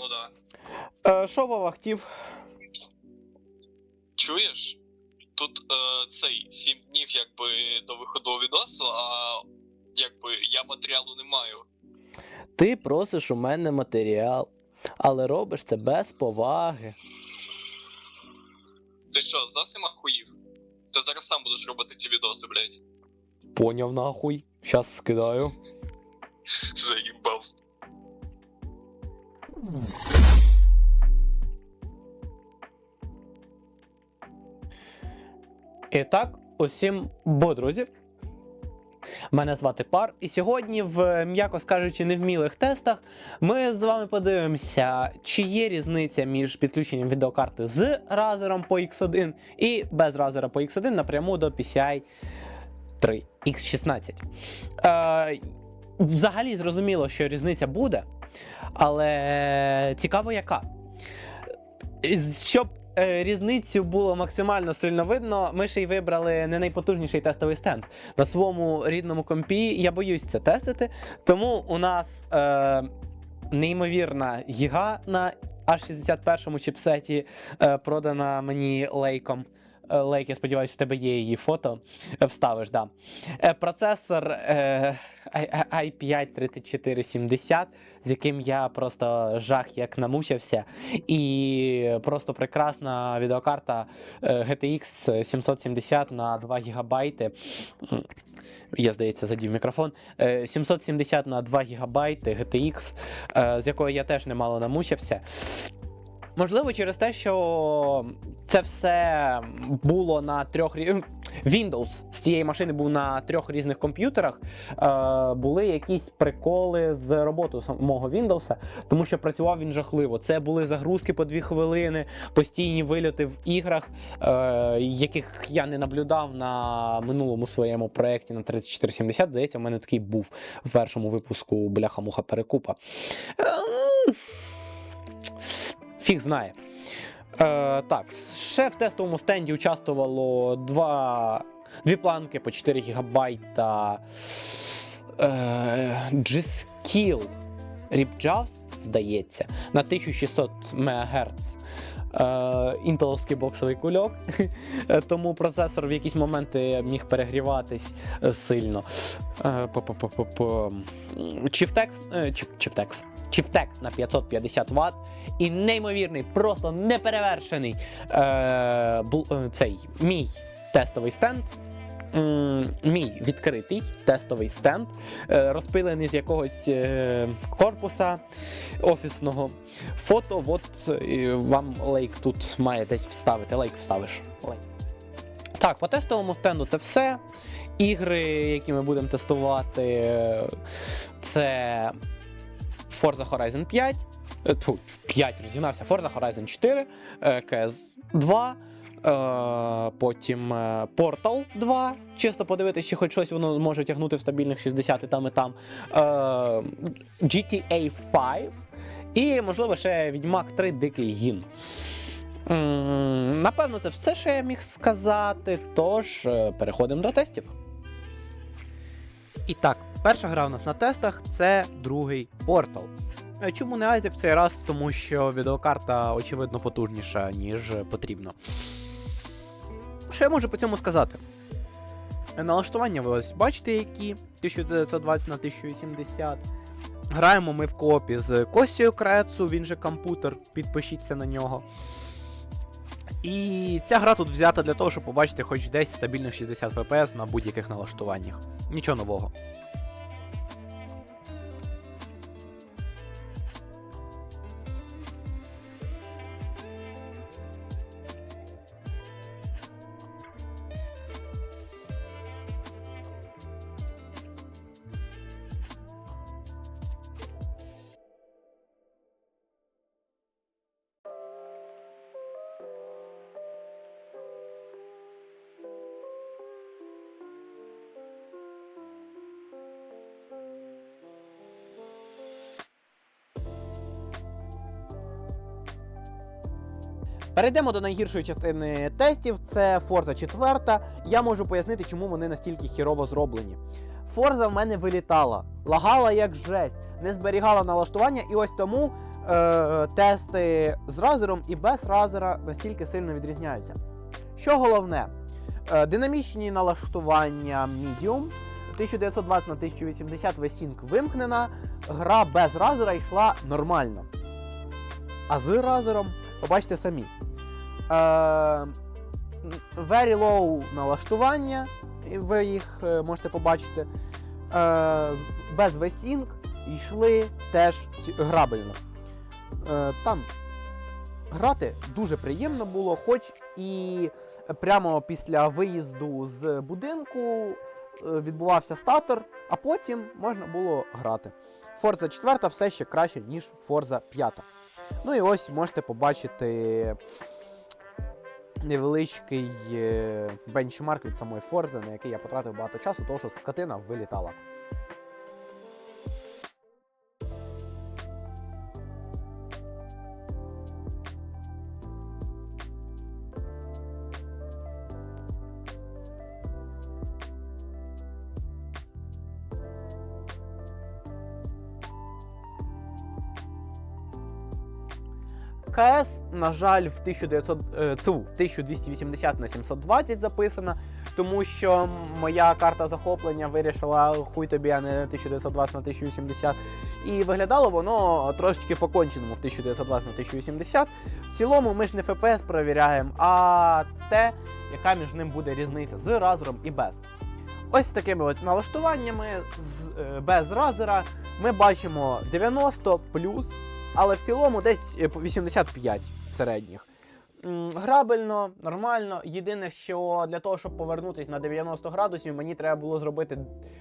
Ну да. Е, Що Вова хотів? Чуєш? Тут е, цей 7 днів якби до виходу відосу, а якби я матеріалу не маю. Ти просиш у мене матеріал, але робиш це без поваги. Ти що, зовсім ахуїв? Ти зараз сам будеш робити ці відоси, блядь. Поняв нахуй. Щас скидаю. Заїбав. І так, усім бо, друзі. Мене звати Пар, і сьогодні, в м'яко скажучи, невмілих тестах, ми з вами подивимося, чи є різниця між підключенням відеокарти з разером по X1 і без разера по X1 напряму до PCI 3 X16. Е, взагалі зрозуміло, що різниця буде, але цікаво, яка. Щоб е, різницю було максимально сильно видно, ми ще й вибрали не найпотужніший тестовий стенд. На своєму рідному компі я боюсь це тестити, тому у нас е, неймовірна гіга на А61 чіпсеті, е, продана мені лейком. Е, Лейк, я сподіваюся, в тебе є її фото. Е, Вставиш, да. Е, Процесор е, i5-3470, з яким я просто жах як намучився. І просто прекрасна відеокарта GTX 770 на 2 ГБ. Я, здається, задів мікрофон. Е, 770 на 2 ГБ GTX, з якою я теж немало намучився. Можливо, через те, що це все було на трьох Windows з цієї машини був на трьох різних комп'ютерах. Е, були якісь приколи з роботою самого Windows, тому що працював він жахливо. Це були загрузки по дві хвилини, постійні вильоти в іграх, е, яких я не наблюдав на минулому своєму проєкті на 3470. Здається, в мене такий був в першому випуску бляха-муха перекупа. Е, м, Фіг знає. Е, так, ще в тестовому стенді участвувало два, дві планки по 4 ГБ е, G-Skill RipJAWS, здається, на 1600 МГц. Е, інтеловський боксовий кульок, Е, тому процесор в якісь моменти міг перегріватись сильно. Е, по-по-по-по-по. Чифтекс. На 550 Вт і неймовірний, просто неперевершений е, бл, е, цей мій тестовий стенд. Мій відкритий тестовий стенд, е, розпилений з якогось е, корпуса офісного. Фото, от вам лейк тут має десь вставити. Лейк вставиш. Лейк. Так, по тестовому стенду це все. Ігри, які ми будемо тестувати, це Forza Horizon 5. е, Тьфу, 5 розігнався. Forza Horizon 4, е, CS 2. Е, потім е, Portal 2. Чисто подивитися, чи хоч щось воно може тягнути в стабільних 60 і там і там. Е, GTA 5. І, можливо, ще Відьмак 3 Дикий гін. Напевно, це все, що я міг сказати. Тож, переходимо до тестів. І так, перша гра у нас на тестах це другий Portal. Е, Чому не Айзек цей раз? Тому що відеокарта, очевидно, потужніша, ніж потрібно. Що я можу по цьому сказати? Е, Налаштування ви ось бачите, які 1920 на 1080. Граємо ми в коопі з Костю Крецу, він же комп'ютер, підпишіться на нього. І ця гра тут взята для того, щоб побачити хоч десь стабільних 60 FPS на будь-яких налаштуваннях. Нічого нового. Перейдемо до найгіршої частини тестів. Це Forza 4. Я можу пояснити, чому вони настільки хірово зроблені. Forza в мене вилітала, лагала як жесть. не зберігала налаштування, і ось тому е, тести з разером і без разера настільки сильно відрізняються. Що головне, е, динамічні налаштування Medium 1920 на 1080 V-Sync вимкнена, гра без разера йшла нормально. А з разером, побачите самі. Е, very low налаштування, ви їх е, можете побачити. Е, без V-Sync йшли теж грабельно. Там грати дуже приємно було, хоч і прямо після виїзду з будинку відбувався статор, а потім можна було грати. Forza 4 все ще краще, ніж Forza 5. Ну і ось можете побачити невеличкий е, бенчмарк від самої Форзи, на який я потратив багато часу, тому що скотина вилітала. КС, на жаль, в 1900, е, тьфу, 1280 на 720 записана, тому що моя карта захоплення вирішила хуй тобі, а не 1920 на 1080. І виглядало воно трошечки по-конченому в 1920 на 1080. В цілому ми ж не FPS перевіряємо, а те, яка між ним буде різниця з разером і без. Ось такими от налаштуваннями е, без разера ми бачимо 90 плюс, але в цілому десь е, по 85 середніх. Грабельно, нормально. Єдине, що для того, щоб повернутися на 90 градусів, мені треба було зробити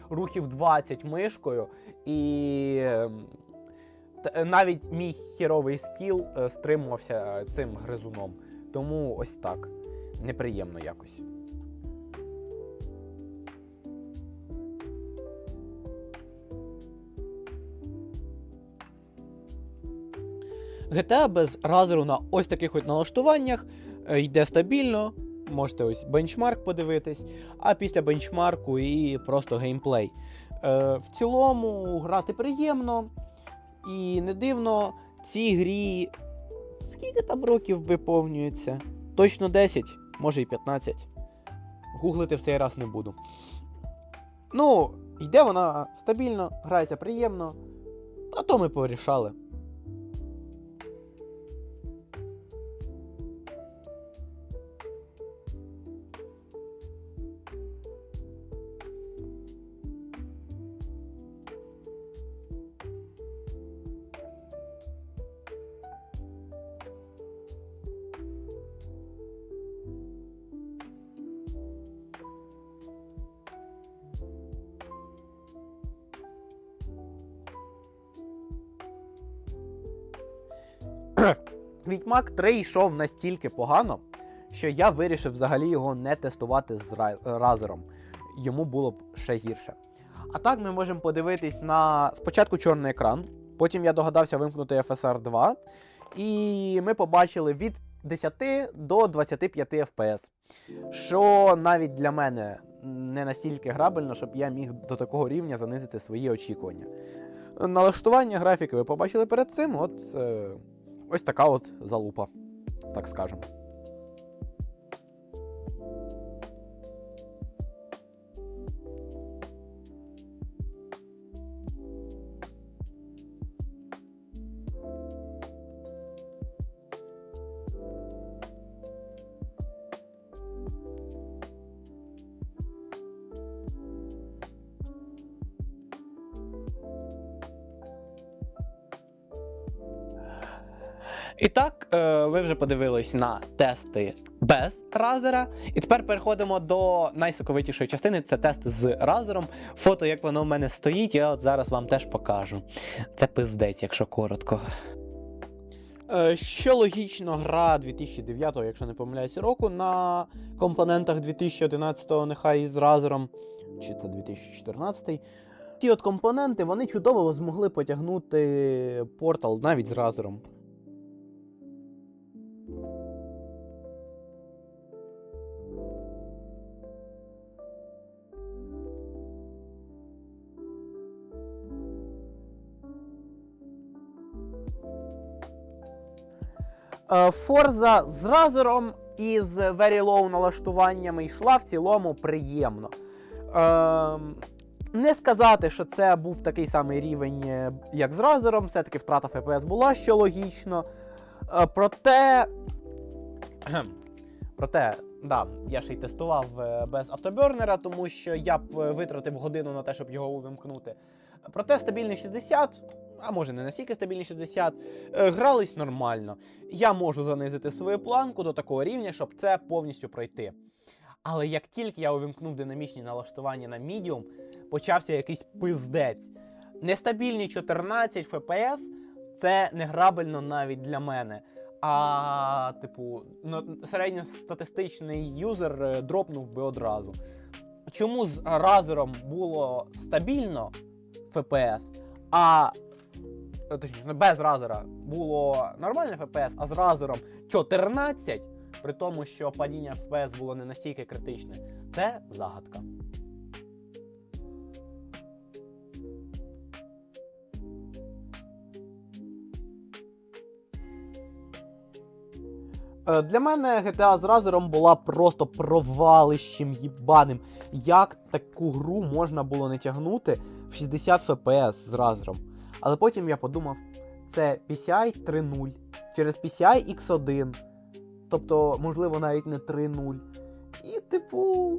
рухів 20 мишкою. І ем, навіть мій хіровий скіл е, стримувався цим гризуном. Тому ось так. Неприємно якось. GTA без разеру на ось таких от налаштуваннях е, йде стабільно. Можете ось бенчмарк подивитись, а після бенчмарку і просто геймплей. Е, в цілому грати приємно і не дивно, цій грі скільки там років виповнюється? Точно 10, може і 15. Гуглити в цей раз не буду. Ну, йде вона стабільно, грається приємно, а то ми порішали. Відьмак 3 йшов настільки погано, що я вирішив взагалі його не тестувати з разером. Йому було б ще гірше. А так ми можемо подивитись на спочатку чорний екран, потім я догадався вимкнути FSR 2, і ми побачили від 10 до 25 FPS. Що навіть для мене не настільки грабельно, щоб я міг до такого рівня занизити свої очікування. Налаштування графіки ви побачили перед цим. От е, ось така от залупа, так скажемо. І так, е, ви вже подивились на тести без разера. І тепер переходимо до найсоковитішої частини це тест з разером. Фото, як воно в мене стоїть, я от зараз вам теж покажу. Це пиздець, якщо коротко. Е, Що логічно, гра 2009, якщо не помиляюся, року на компонентах 2011-го, нехай з разером, чи це 2014 Ті от компоненти вони чудово змогли потягнути портал навіть з разером. Е, Forza з разером і з very low налаштуваннями йшла в цілому приємно. Ем, не сказати, що це був такий самий рівень, е, як з разером, все-таки втрата FPS була, що логічно. Е, проте. Проте, да, я ще й тестував е, без автобернера, тому що я б е, витратив годину на те, щоб його увімкнути. Проте стабільний 60, а може не настільки стабільний 60, е, грались нормально. Я можу занизити свою планку до такого рівня, щоб це повністю пройти. Але як тільки я увімкнув динамічні налаштування на Medium, почався якийсь пиздець. Нестабільні 14 FPS це не грабельно навіть для мене. А, типу, середньостатистичний юзер е, дропнув би одразу. Чому з разером було стабільно FPS, а точніше, не без разера було нормальне FPS, а з разером 14, при тому, що падіння FPS було не настільки критичне, це загадка. Е, Для мене GTA з разером була просто провалищем їбаним. Як таку гру можна було не тягнути в 60 FPS з разером? Але потім я подумав, це PCI 3.0 через PCI X1. Тобто, можливо, навіть не 3.0. І, типу.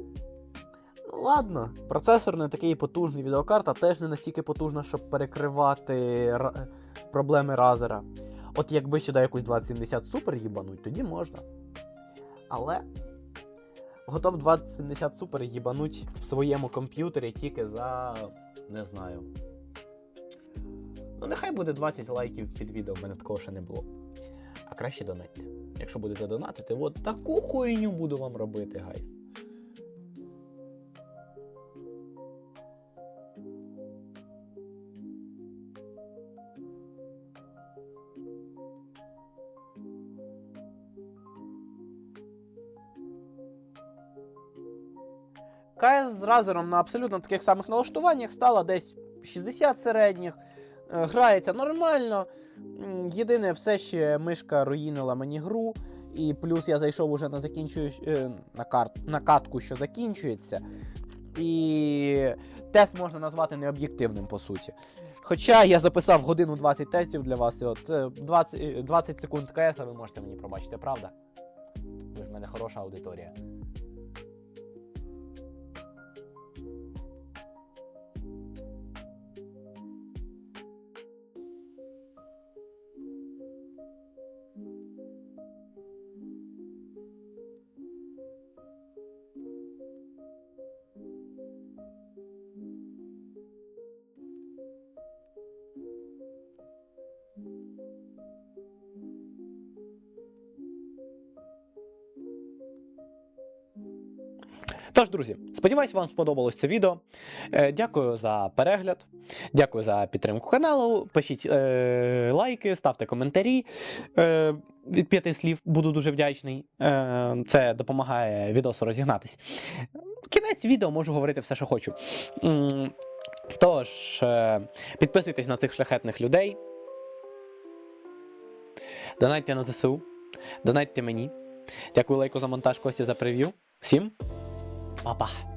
Ну, ладно, процесор не такий потужний, відеокарта теж не настільки потужна, щоб перекривати проблеми разера. От якби сюди якусь 2070 Super їбануть, тоді можна. Але готов 2070 Super їбануть в своєму комп'ютері тільки за. не знаю. Ну, нехай буде 20 лайків під відео, в мене такого ще не було. А краще донатьте. Якщо будете донатити, от таку хуйню буду вам робити, гайс. КС з разером на абсолютно таких самих налаштуваннях стала десь 60 середніх. Е, Грається нормально. Єдине, все ще мишка руїнила мені гру. І плюс я зайшов уже на закінчую, е, на, карт, на катку, що закінчується. І тест можна назвати необ'єктивним, по суті. Хоча я записав годину 20 тестів для вас, і от е, 20, е, 20 секунд КС, а ви можете мені пробачити, правда? Ви ж в мене хороша аудиторія. Тож, друзі, сподіваюсь, вам сподобалось це відео. Е, дякую за перегляд, дякую за підтримку каналу. Пишіть е, лайки, ставте коментарі. Е, від п'яти слів буду дуже вдячний. Е, це допомагає відосу розігнатись. Кінець відео можу говорити все, що хочу. Тож, е, підписуйтесь на цих шляхетних людей. Донайте на ЗСУ, донайте мені. Дякую лайку за монтаж Кості за прев'ю. Всім 拜拜。